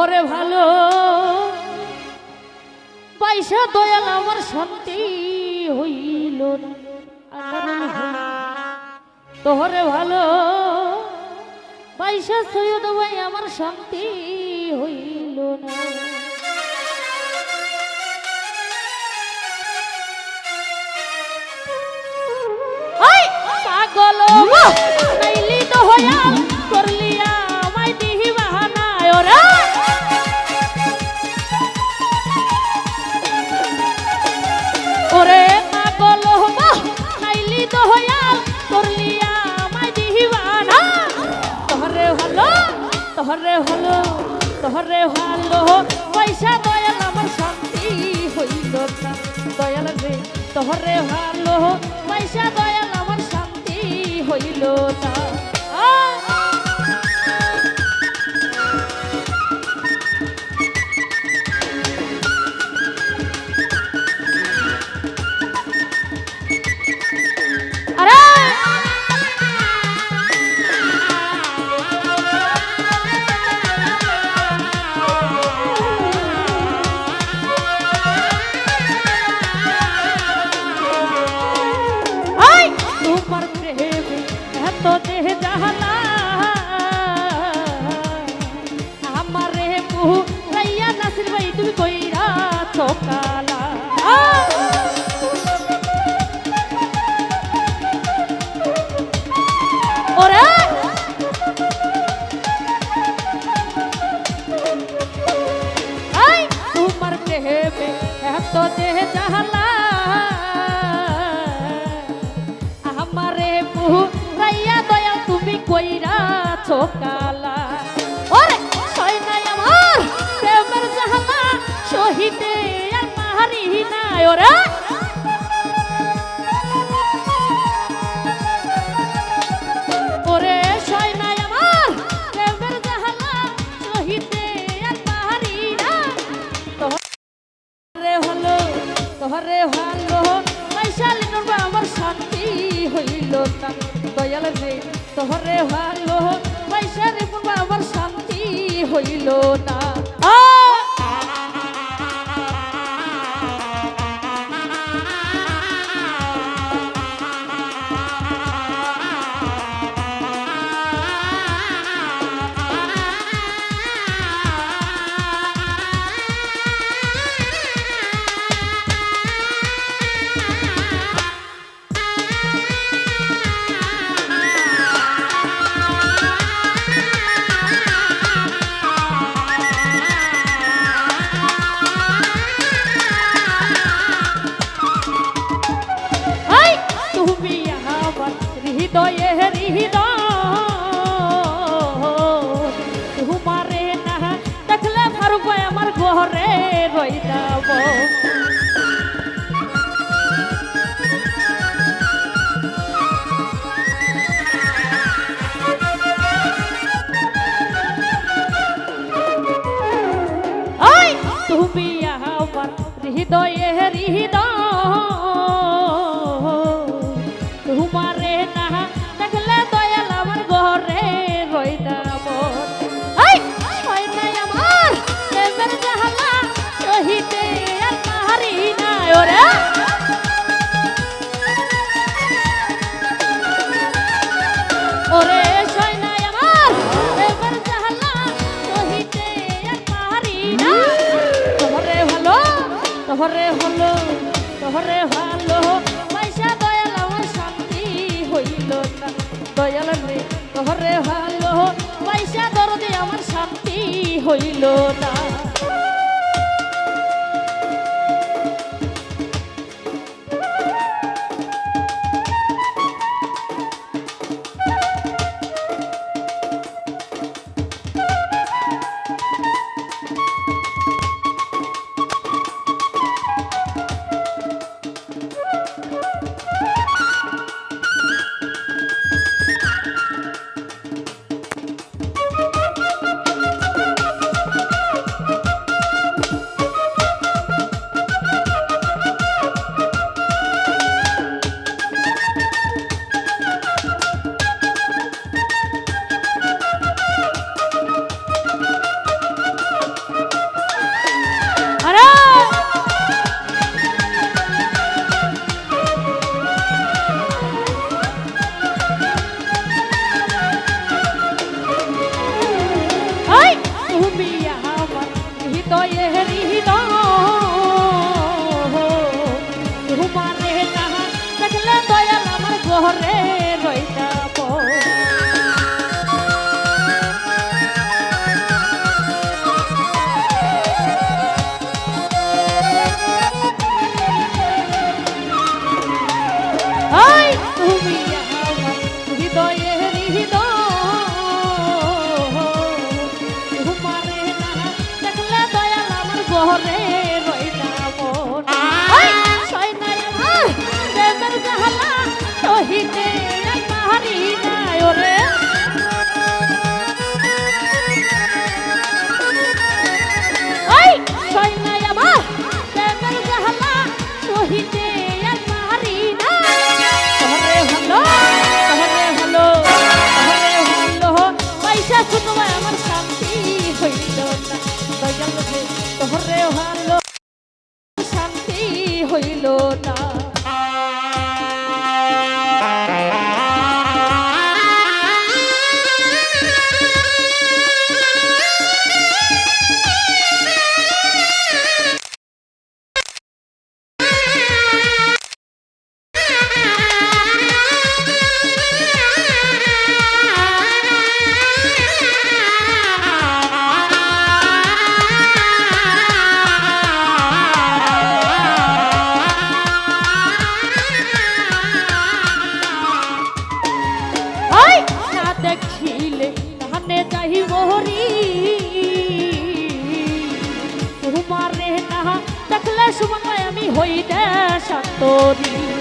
তোহরে ভালো। পয়সা, দয়াল আমার শান্তি হইল। তোহরে ভালো। পয়সা, সৈয়দ ভাই আমার শান্তি হইল না। পাগল। তোহরে ভালো পয়সা, দয়াল আমার শান্তি হইল না। দয়াল রে, তোহরে ভালো পয়সা, দয়াল আমার শান্তি হইল না। এত দেহ জাহালা। আমারে মুহ রাইয়া দয়া তুমি কইরা চকালা ওরে, সয় নাই আমার প্রেমের জাহালা শহীদে আর মাহারি নাই ওরে। হইল না। হৃদয়ে হৃদয়। তোমারে না দেখলে পারব আমার ঘরে রই যাব। তুমি আমার হৃদয়ে হৃদয়। তোহরে ভালো পয়সা দরদে আমার শান্তি হইল না। Rubia. পারিতে পারি না ওরে মনে চাহিব হরি তোমার রে না দেখলে সুমন আমি হই দে সাতরি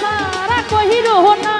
সারা কহিরো না